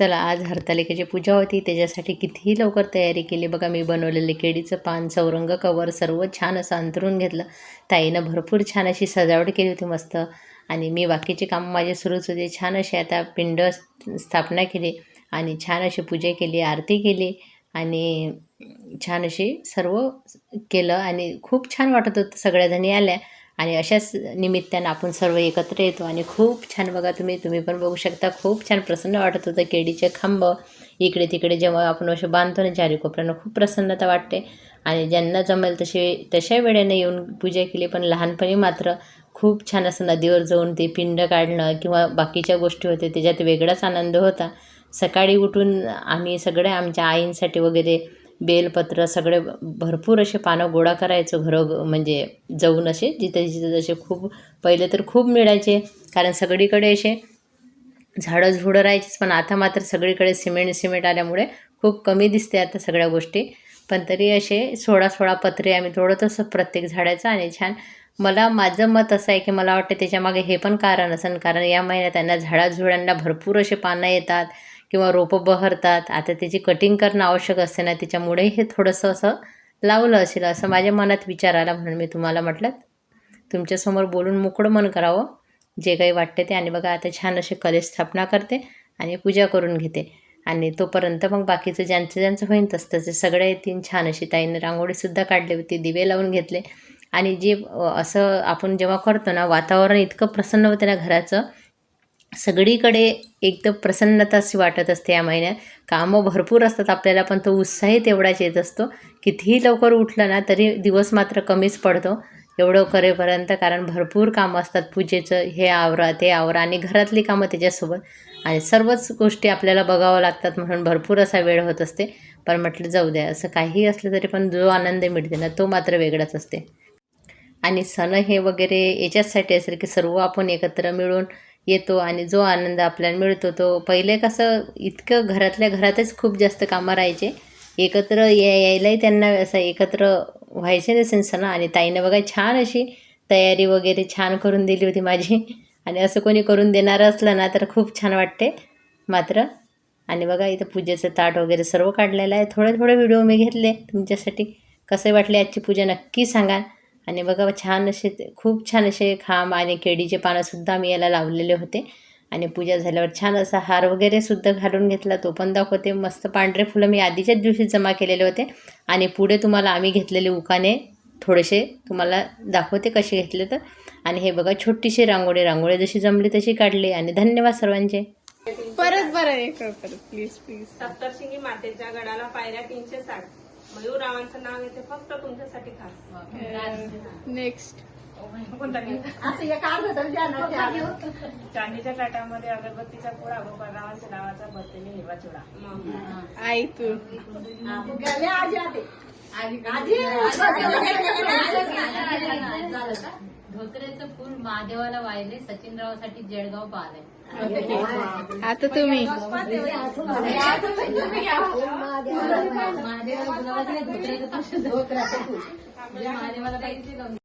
चला आज हरतालिकेची पूजा होती. त्याच्यासाठी कितीही लवकर तयारी केली. बघा मी बनवलेले केळीचं पान चौरंग कवर सर्व छान असं अंतरून घेतलं. ताईनं भरपूर छान अशी सजावट केली होती मस्त. आणि मी बाकीचे कामं माझे सुरूच होते. छान असे आता पिंड स्थापना केली आणि छान अशी पूजा केली आरती केली आणि छान अशी सर्व केलं आणि खूप छान वाटत होतं. सगळ्याजणी आल्या. आणि अशाच निमित्तानं आपण सर्व एकत्र येतो. आणि खूप छान बघा तुम्ही तुम्ही पण बघू शकता. खूप छान प्रसन्न वाटत होतं केळीचे खांब. इकडे तिकडे जेव्हा आपण असे बांधतो ना चारी कोपऱ्यानं खूप प्रसन्नता वाटते. आणि ज्यांना जमेल तसे तशा वेळेने येऊन पूजा केली. पण लहानपणी मात्र खूप छान असं नदीवर जाऊन ते पिंड काढणं किंवा बाकीच्या गोष्टी होत्या त्याच्यात वेगळाच आनंद होता. सकाळी उठून आम्ही सगळे आमच्या आईंसाठी वगैरे बेलपत्र सगळे भरपूर असे पानं गोळा करायचो घरं म्हणजे जाऊन असे जिथे जिथे जसे खूप पहिले तर खूप मिळायचे कारण सगळीकडे असे झाडं झुडं राहायचीच पण आता मात्र सगळीकडे सिमेंट सिमेंट आल्यामुळे खूप कमी दिसते आता सगळ्या गोष्टी. पण तरी असे सोळा सोळा पत्रे आम्ही तोडत असतो प्रत्येक झाडाचं आणि छान. मला माझं मत असं आहे की मला वाटतं त्याच्यामागे हे पण कारण असेल कारण या महिन्यात त्यांना झाडाझुडांना भरपूर असे पानं येतात. किंवा रोपं बहरतात आता त्याची कटिंग करणं आवश्यक असते ना त्याच्यामुळे हे थोडंसं असं लावलं असेल असं माझ्या मनात विचार आला म्हणून मी तुम्हाला म्हटलं. तुमच्यासमोर बोलून मोकळं मन करावं. जे काही वाटते ते. आणि बघा आता छान असे कलेश स्थापना करते आणि पूजा करून घेते. आणि तोपर्यंत मग बाकीचं ज्यांचं ज्यांचं होईन तसं तसे सगळे येतील. छान अशी ताईनं रांगोळीसुद्धा काढली होती दिवे लावून घेतले. आणि जे असं आपण जेव्हा करतो ना वातावरण इतकं प्रसन्न होतं ना घराचं सगळीकडे एकदम प्रसन्नता अशी वाटत असते या महिन्यात. कामं भरपूर असतात आपल्याला पण तो उत्साही तेवढाच येत असतो. कितीही लवकर उठलं ना तरी दिवस मात्र कमीच पडतो. एवढं करेपर्यंत कारण भरपूर कामं असतात पूजेचं हे आवरा ते आवरा आणि घरातली कामं त्याच्यासोबत. आणि सर्वच गोष्टी आपल्याला बघावं लागतात म्हणून भरपूर असा वेळ होत असते. पण म्हटलं जाऊ द्या असं काहीही असलं तरी पण जो आनंद मिळते ना तो मात्र वेगळाच असते. आणि सण हे वगैरे याच्याचसाठी असेल की सर्व आपण एकत्र मिळून येतो आणि जो आनंद आपल्याला मिळतो तो पहिले कसं इतकं घरातल्या घरातच खूप जास्त कामं राहायचे. एकत्र या यायलाही त्यांना असं एकत्र व्हायचे नसेल सण आणि ताईनं बघा छान अशी तयारी वगैरे छान करून दिली होती माझी. आणि असं कोणी करून देणारं असलं ना तर खूप छान वाटते. मात्र आणि बघा इथं पूजेचं ताट वगैरे सर्व काढलेलं आहे. थोडे थोडे व्हिडिओ मी घेतले तुमच्यासाठी. कसे वाटले आजची पूजा नक्की सांगा. आणि बघा छान असे ते- खूप छान असे खांब आणि केळीचे पानंसुद्धा मी याला लावलेले होते. आणि पूजा झाल्यावर छान असा हार वगैरे सुद्धा घालून घेतला. तो पण दाखवते. मस्त पांढरे फुलं मी आधीच्याच दिवशी जमा केलेले होते. आणि पुढे तुम्हाला आम्ही घेतलेले उकाने थोडेसे तुम्हाला दाखवते कसे घेतले तर. आणि हे बघा छोटीशी रांगोळी. रांगोळी जशी जमली तशी काढली. आणि धन्यवाद सर्वांचे. परत बरं एक परत प्लीज प्लीज सप्तशृंगी मातेच्या गडाला पायऱ्या तीनशे साठ. मयूररावांचं नाव येते फक्त तुमच्यासाठी खास. नेक्स्ट चांदीच्या काट्यामध्ये अगरबत्तीचा पोळा गोपाळरावांच्या नावाचा भरतेने हिरवा चुडा. आई तू. धोत्र्याचं फुल महादेवाला वाहिले सचिनरावसाठी जळगाव पाहिलंय आता तुम्ही महादेवाला फुल. म्हणजे पाहिजे